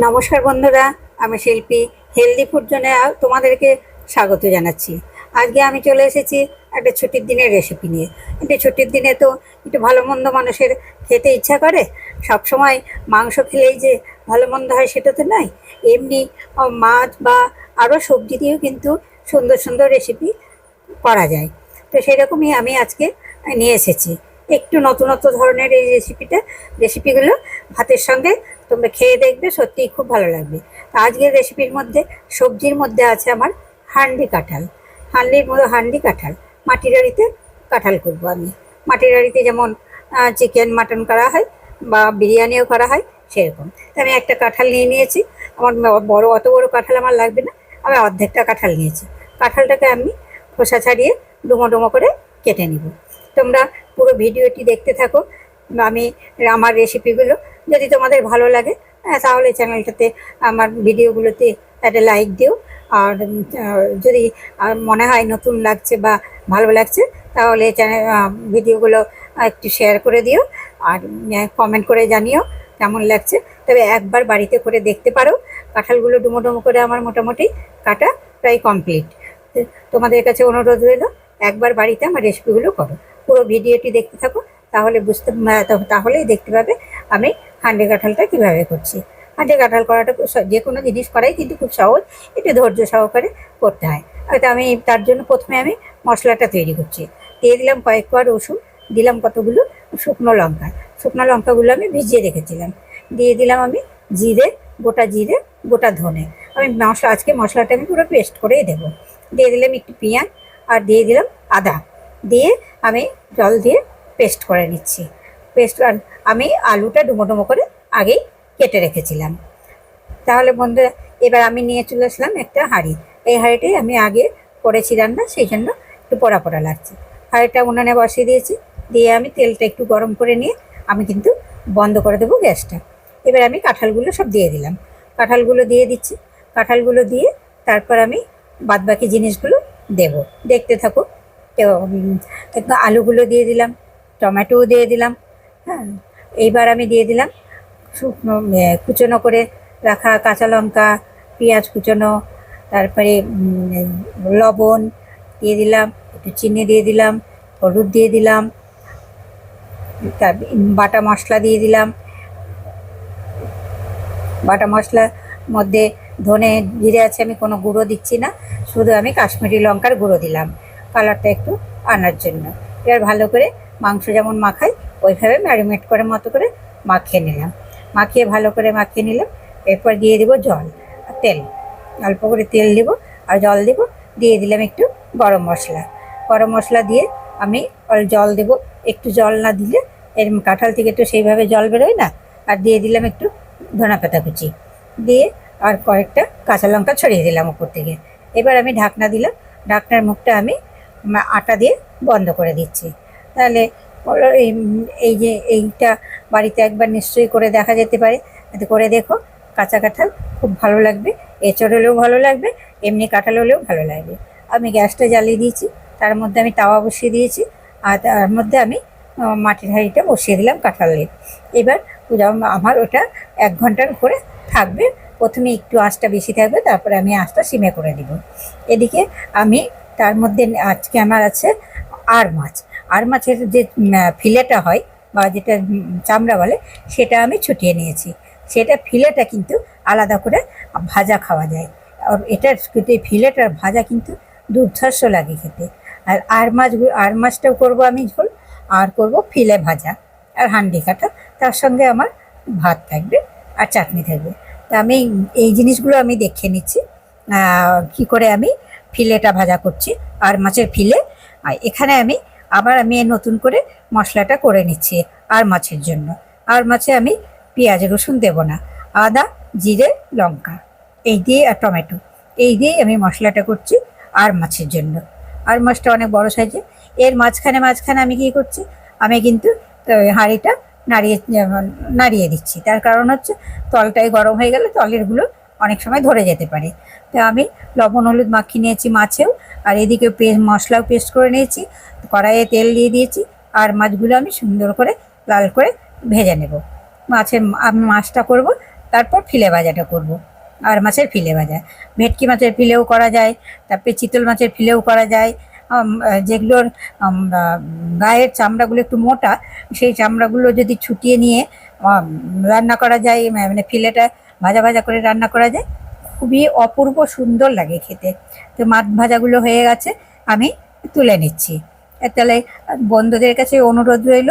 নমস্কার বন্ধুরা, আমি শিল্পী হেলদি ফুড জোনে তোমাদেরকে স্বাগত জানাচ্ছি। আজকে আমি চলে এসেছি একটা ছুটির দিনের রেসিপি নিয়ে। কিন্তু ছুটির দিনে তো একটু ভালো মন্দ মানুষের খেতে ইচ্ছা করে সব সময় মাংস খেলেই যে ভালো মন্দ হয় সেটা তো নয়। এমনি মাছ বা আরও সবজি দিয়েও কিন্তু সুন্দর সুন্দর রেসিপি করা যায়। তো সেরকমই আমি আজকে নিয়ে এসেছি। একটু নতুনত্ব ধরনের এই রেসিপিটা রেসিপিগুলো ভাতের সঙ্গে তোমরা খেয়ে দেখবে, সত্যিই খুব ভালো লাগবে। আজকের রেসিপির মধ্যে সবজির মধ্যে আছে আমার হান্ডি কাঁঠাল। হান্ডির মতো হান্ডি কাঁঠাল, মাটির হাঁড়িতে কাঁঠাল করব আমি। মাটির হাঁড়িতে যেমন চিকেন মাটন করা হয় বা বিরিয়ানিও করা হয়, সেরকম। আমি একটা কাঁঠাল নিয়ে নিয়েছি। আমার বড়, অত বড় কাঁঠাল আমার লাগবে না। আমি অর্ধেকটা কাঁঠাল নিয়েছি। কাঁঠালটাকে আমি খোসা ছাড়িয়ে ডুমো ডুমো করে কেটে নিব। তোমরা পুরো ভিডিওটি দেখতে থাকো। আমি আমার রেসিপিগুলো যদি তোমাদের ভালো লাগে হ্যাঁ, তাহলে চ্যানেলটাতে আমার ভিডিওগুলোতে একটা লাইক দিও। আর যদি মনে হয় নতুন লাগছে বা ভালো লাগছে তাহলে চ্যানেল ভিডিওগুলো একটু শেয়ার করে দিও। আর কমেন্ট করে জানিও কেমন লাগছে। তবে একবার বাড়িতে করে দেখতে পারো কাঁঠালগুলো ডুমো ডুমো করে আমার মোটামুটি কাটা প্রায় কমপ্লিট তোমাদের কাছে অনুরোধ রইল একবার বাড়িতে আমার রেসিপিগুলো করো। পুরো ভিডিওটি দেখতে থাকো তাহলে বুঝতে তাহলেই দেখতে পাবে আমি হান্ডি কাঁঠালটা কীভাবে করছি। হান্ডি কাঁঠাল করাটা যে কোনো জিনিস করাই কিন্তু খুব সহজ, একটু ধৈর্য সহকারে করতে হয়। হয়তো আমি তার জন্য প্রথমে আমি মশলাটা তৈরি করছি। দিয়ে দিলাম কয়েক কোয়া রসুন, দিলাম কতগুলো শুকনো লঙ্কা। শুকনো লঙ্কাগুলো আমি ভিজিয়ে রেখেছিলাম। দিয়ে দিলাম আমি জিরে, গোটা জিরে, গোটা ধনে। আমি মশলা, আজকে মশলাটা আমি পুরো পেস্ট করেই দেবো। দিয়ে দিলাম একটু পেঁয়াজ আর দিয়ে দিলাম আদা। দিয়ে আমি জল দিয়ে পেস্ট করে নিচ্ছি। পেস্ট আমি আলুটা ডুমো ডুমো করে আগেই কেটে রেখেছিলাম। তাহলে বন্ধুরা, এবার আমি নিয়ে চলে আসলাম একটা হাঁড়ি। এই হাঁড়িটাই আমি আগে করেছি রান্না সেই জন্য একটু পোড়া পোড়া লাগছে। হাঁড়িটা উনানে বসিয়ে দিয়েছি। দিয়ে আমি তেলটা একটু গরম করে নিয়ে আমি কিন্তু বন্ধ করে দেবো গ্যাসটা। এবার আমি কাঁঠালগুলো সব দিয়ে দিলাম। কাঁঠালগুলো দিয়ে দিচ্ছি। কাঁঠালগুলো দিয়ে তারপর আমি বাদবাকি জিনিসগুলো দেব। দেখতে থাকো আলুগুলো দিয়ে দিলাম। টমেটোও দিয়ে দিলাম হ্যাঁ এইবার আমি দিয়ে দিলাম শুকনো কুচনো করে রাখা কাঁচা লঙ্কা, পেঁয়াজ কুচনো, তারপরে লবণ দিয়ে দিলাম, একটু চিনি দিয়ে দিলাম, হলুদ দিয়ে দিলাম, তার, বাটা মশলা দিয়ে দিলাম। বাটা মশলার মধ্যে ধনে জিরে আছে, আমি কোনো গুঁড়ো দিচ্ছি না, শুধু আমি কাশ্মীরি লঙ্কার গুঁড়ো দিলাম, কালারটা একটু আনার জন্য। এবার ভালো করে মাংস যেমন মাখাই, ওইভাবে ম্যারিনেট করে মতো করে মাখিয়ে নিলাম। মাখিয়ে ভালো করে মাখিয়ে নিলাম। এরপর দিয়ে দেবো জল আর তেল। অল্প করে তেল দেব আর জল দেব। দিয়ে দিলাম একটু গরম মশলা। গরম মশলা দিয়ে আমি জল দেব। একটু জল না দিলে এর কাঁঠাল থেকে তো সেইভাবে জল বেরোয় না। আর দিয়ে দিলাম একটু ধনা পাতা কুচি। দিয়ে আর কয়েকটা কাঁচা লঙ্কা ছড়িয়ে দিলাম উপর থেকে। এবার আমি ঢাকনা দিলাম। ঢাকনার মুখটা আমি আটা দিয়ে বন্ধ করে দিচ্ছি। তাহলে হলো এই যে এইটা বাড়িতে একবার নিশ্চয়ই করে দেখা যেতে পারে। করে দেখো কাঁচা কাঁঠাল খুব ভালো লাগবে, এঁচড় হলেও ভালো লাগবে, এমনি কাঁঠাল হলেও ভালো লাগবে। আমি গ্যাসটা জ্বালিয়ে দিয়েছি, তার মধ্যে আমি তাওয়া বসিয়ে দিয়েছি, আর তার মধ্যে আমি মাটির হাঁড়িটা বসিয়ে দিলাম কাঁঠালের। এবার আমার ওটা এক ঘণ্টার উপরে থাকবে। প্রথমে একটু আঁচটা বেশি থাকবে, তারপরে আমি আঁচটা সিমে করে দিব। এদিকে আমি, তার মধ্যে আজকে আমার আছে আর মাছ। আর মাছের যে ফিলেটা হয় বা যেটা চামড়া বলে, সেটা আমি ছুটিয়ে নিয়েছি। সেটা ফিলেটা কিন্তু আলাদা করে ভাজা খাওয়া যায়। আর এটার কিন্তু ফিলেটার ভাজা কিন্তু দুর্ধর্ষ লাগে খেতে। আর আর মাছগুলো আর মাছটাও করব আমি ঝোল, আর করব ফিলে ভাজা। আর হান্ডি কাটা, তার সঙ্গে আমার ভাত থাকবে আর চাটনি থাকবে। তা আমি এই জিনিসগুলো আমি দেখে নিচ্ছি কি করে আমি ফিলেটা ভাজা করছি। আর মাছের ফিলে আর এখানে আমি আবার আমি নতুন করে মশলাটা করে নিচ্ছি আর মাছের জন্য। আর মাছে আমি পেঁয়াজ, রসুন দেব না, আদা, জিরে, লঙ্কা, এই দিয়ে আর টমেটো, এই দিয়েই আমি মশলাটা করছি আর মাছের জন্য। আর মাছটা অনেক বড় সাইজে, এর মাঝখানে মাঝখানে আমি কি করছি, আমি কিন্তু হাঁড়িটা নাড়িয়ে নাড়িয়ে দিচ্ছি। তার কারণ হচ্ছে, তলটাই গরম হয়ে গেলে তলেরগুলো অনেক সময় ধরে যেতে পারে। তো আমি লবণ, হলুদ মাখিয়ে নিয়েছি মাছেও, আর এদিকে পেস্ট মশলাও পেস্ট করে নিয়েছি, কড়াইয়ে তেল দিয়ে দিয়েছি, আর মাছগুলো আমি সুন্দর করে লাল করে ভেজে নেব। মাছের আমি, মাছটা করব, তারপর ফিলে ভাজাটা করব, আর মাছের ফিলে ভাজা। ভেটকি মাছের ফিলেও করা যায়, তারপরে চিতল মাছের ফিলেও করা যায় যেগুলোর গায়ের চামড়াগুলো একটু মোটা, সেই চামড়াগুলো যদি ছুটিয়ে নিয়ে রান্না করা যায় মানে ফিলেটা ভাজা ভাজা করে রান্না করা যায়। খুবই অপূর্ব সুন্দর লাগে খেতে। তো মাছ ভাজাগুলো হয়ে গেছে, আমি তুলে নিচ্ছি। তাহলে বন্ধুদের কাছে অনুরোধ রইল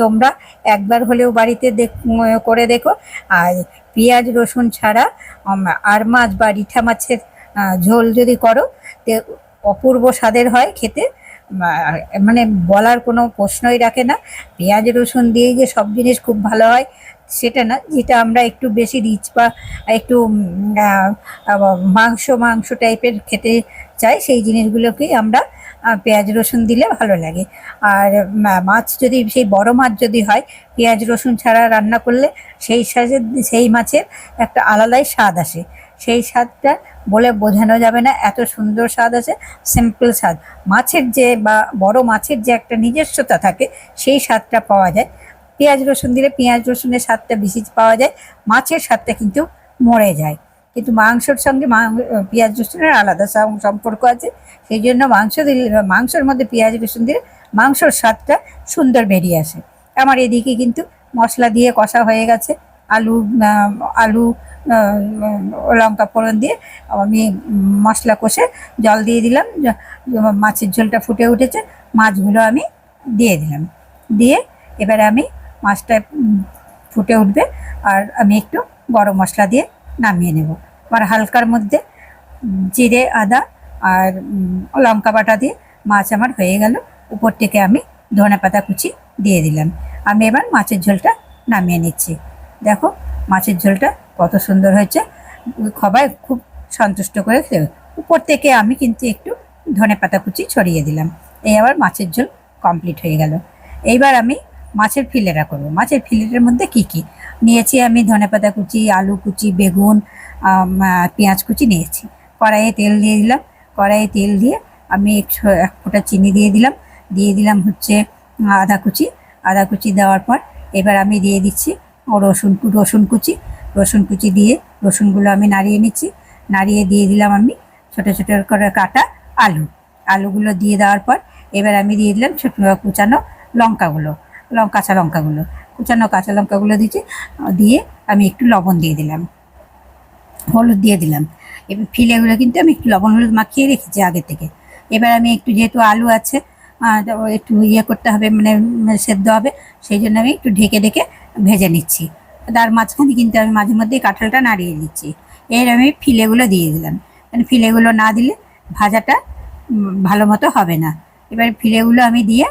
তোমরা একবার হলেও বাড়িতে করে দেখো। আর পেঁয়াজ, রসুন ছাড়া আর মাছ বা রিঠা মাছের ঝোল যদি করো, তে অপূর্ব স্বাদের হয় খেতে। মানে বলার কোনো প্রশ্নই রাখে না। পেঁয়াজ, রসুন দিয়ে যে সব জিনিস খুব ভালো হয়। সেটা না, যেটা আমরা একটু বেশি রিচ বা একটু মাংস মাংস টাইপের খেতে চাই, সেই জিনিসগুলোকেই আমরা পেঁয়াজ, রসুন দিলে ভালো লাগে। আর মাছ যদি, সেই বড় মাছ যদি হয়, পেঁয়াজ, রসুন ছাড়া রান্না করলে সেই সাজে সেই মাছের একটা আলাদাই স্বাদ আসে। সেই স্বাদটা বলে বোঝানো যাবে না, এত সুন্দর স্বাদ আছে সিম্পল স্বাদ। মাছের যে বা বড় মাছের যে একটা নিজস্বতা থাকে, সেই স্বাদটা পাওয়া যায়। পেঁয়াজ রসুন দিলে পেঁয়াজ রসুনের স্বাদটা বেশি পাওয়া যায়, মাছের স্বাদটা কিন্তু মরে যায়। কিন্তু মাংসর সঙ্গে পেঁয়াজ রসুনের আলাদা সম্পর্ক আছে। সেই জন্য মাংস দিলে, মাংসের মধ্যে পেঁয়াজ রসুন দিলে মাংসর স্বাদটা সুন্দর বেরিয়ে আসে। আমার এদিকে কিন্তু মশলা দিয়ে কষা হয়ে গেছে। আলু আলু লঙ্কা ফোড়ন দিয়ে আমি মশলা কষে জল দিয়ে দিলাম। মাছের ঝোলটা ফুটে উঠেছে। মাছগুলো আমি দিয়ে দিলাম। দিয়ে এবারে আমি মাছটা ফুটে উঠবে আর আমি একটু গরম মশলা দিয়ে নামিয়ে নেব। আর হালকার মধ্যে জিরে, আদা আর লঙ্কা বাটা দিয়ে মাছ আমার হয়ে গেল। উপর থেকে আমি ধনে পাতা কুচি দিয়ে দিলাম। আমি এবার মাছের ঝোলটা নামিয়ে নিচ্ছি। দেখো মাছের ঝোলটা কত সুন্দর হয়েছে। সবাই খুব সন্তুষ্ট করে খেয়ে উপর থেকে আমি কিন্তু একটু ধনে পাতা কুচি ছড়িয়ে দিলাম। এই আবার মাছের ঝোল কমপ্লিট হয়ে গেল। এইবার আমি মাছের ফিলেটা করব। মাছের ফিলেটের মধ্যে কি কি? নিয়েছি আমি ধনে পাতা কুচি, আলু কুচি, বেগুন পেঁয়াজ কুচি নিয়েছি। কড়াইয়ে তেল দিয়ে দিলাম। কড়াইয়ে তেল দিয়ে আমি একশো এক ফোঁটা চিনি দিয়ে দিলাম। দিয়ে দিলাম হচ্ছে আদা কুচি। আদা কুচি দেওয়ার পর এবার আমি দিয়ে দিচ্ছি রসুন রসুন কুচি। রসুন কুচি দিয়ে রসুনগুলো আমি নাড়িয়ে নিচ্ছি। নাড়িয়ে দিয়ে দিলাম আমি ছোটো ছোটো করে কাটা আলু। আলুগুলো দিয়ে দেওয়ার পর এবার আমি দিয়ে দিলাম ছোটো কুচানো লঙ্কাগুলো। লঙ্কা, কাঁচা লঙ্কাগুলো, কুচানো কাঁচা লঙ্কাগুলো দিচ্ছি দিয়ে আমি একটু লবণ দিয়ে দিলাম। হলুদ দিয়ে দিলাম। এবার ফিলেগুলো কিন্তু আমি একটু লবণ হলুদ মাখিয়ে রেখেছি আগে থেকে। এবার আমি একটু যেহেতু আলু আছে একটু ইয়ে করতে হবে মানে সেদ্ধ হবে, সেই জন্য আমি একটু ঢেকে ঢেকে ভেজে নিচ্ছি। তার মাঝখানে কিন্তু আমি মাঝে মধ্যেই কাঁঠালটা নাড়িয়ে দিচ্ছি। এর আমি ফিলেগুলো দিয়ে দিলাম। মানে ফিলেগুলো না দিলে ভাজাটা ভালো মতো হবে না। এবার ফিলেগুলো আমি দিয়ে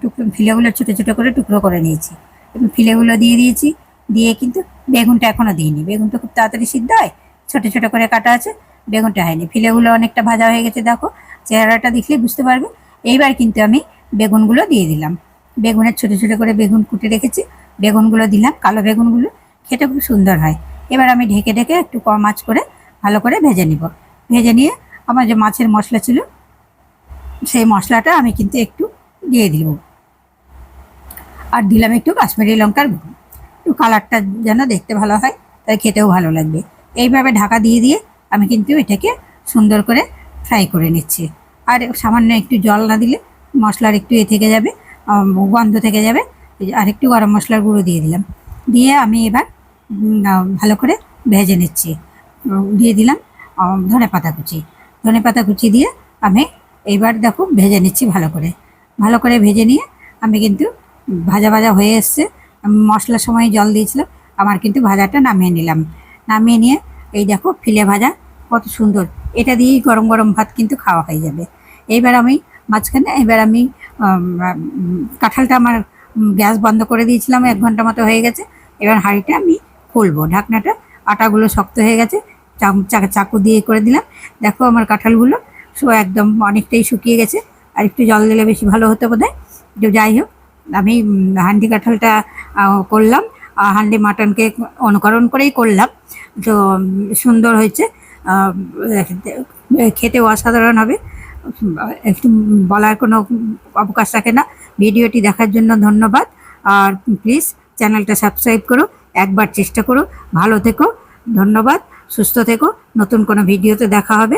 টুকরো, ফিলেগুলো ছোটো ছোটো করে টুকরো করে নিয়েছি। এবং ফিলেগুলো দিয়ে দিয়েছি, দিয়ে কিন্তু বেগুনটা এখনও দিইনি। বেগুনটা খুব তাড়াতাড়ি সিদ্ধ হয়, ছোটো ছোটো করে কাটা আছে, বেগুনটা হয়নি। ফিলেগুলো অনেকটা ভাজা হয়ে গেছে, দেখো। চেহারাটা দেখলে বুঝতে পারবে। এইবার কিন্তু আমি বেগুনগুলো দিয়ে দিলাম। বেগুনের ছোটো ছোটো করে বেগুন কুটে রেখেছি, বেগুনগুলো দিলাম, কালো বেগুনগুলো। খেতে খুব সুন্দর হয়। এবার আমি ঢেকে ঢেকে একটু কম আঁচ করে ভালো করে ভেজে নিব। ভেজে নিয়ে আমার যে মাছের মশলা ছিল, সেই মশলাটা আমি কিন্তু একটু দিয়ে দিব। আর দিলাম একটু কাশ্মীরি লঙ্কার গুঁড়ো। একটু কালারটা যেন দেখতে ভালো হয়, তাই খেতেও ভালো লাগবে। এইভাবে ঢাকা দিয়ে দিয়ে আমি কিন্তু এটাকে সুন্দর করে ফ্রাই করে নিচ্ছি। আর সামান্য একটু জল না দিলে মশলার একটু এ থেকে যাবে গন্ধ থেকে যাবে। আর একটু গরম মশলার গুঁড়ো দিয়ে দিলাম। দিয়ে আমি এবার ভালো করে ভেজে নিচ্ছি। দিয়ে দিলাম ধনে পাতা কুচি। ধনে পাতা কুচি দিয়ে আমি এইবার দেখো ভেজে নিচ্ছি ভালো করে। ভালো করে ভেজে নিয়ে আমি কিন্তু ভাজা ভাজা হয়ে এসছে। আমি মশলার সময় জল দিয়েছিলাম, আমার কিন্তু ভাজাটা নামিয়ে নিলাম। নামিয়ে নিয়ে এই দেখো ফিলে ভাজা, কত সুন্দর। এটা দিয়েই গরম গরম ভাত কিন্তু খাওয়া হয়ে যাবে। এইবার আমি মাঝখানে, এবার আমি কাঁঠালটা আমার গ্যাস বন্ধ করে দিয়েছিলাম, এক ঘণ্টা মতো হয়ে গেছে। এবার হাঁড়িটা আমি খুলবো। ঢাকনাটা, আটাগুলো শক্ত হয়ে গেছে চাকু দিয়ে করে দিলাম। দেখো আমার কাঁঠালগুলো সো, একদম অনেকটাই শুকিয়ে গেছে। আর একটু জল দিলে বেশি ভালো হতো বোধ হয় তো যাই হোক আমি হান্ডি কাঁঠালটা করলাম। আহ, হান্ডি মাটনকে অনুকরণ করেই করলাম। তো সুন্দর হয়েছে। খেতে অসাধারণ হবে। একটু বলার কোনো অবকাশ থাকে না। ভিডিওটি দেখার জন্য ধন্যবাদ। আর প্লিজ চ্যানেলটা সাবস্ক্রাইব করো। একবার চেষ্টা করো। ভালো থেকো। ধন্যবাদ। সুস্থ থেকো। নতুন কোনো ভিডিওতে দেখা হবে।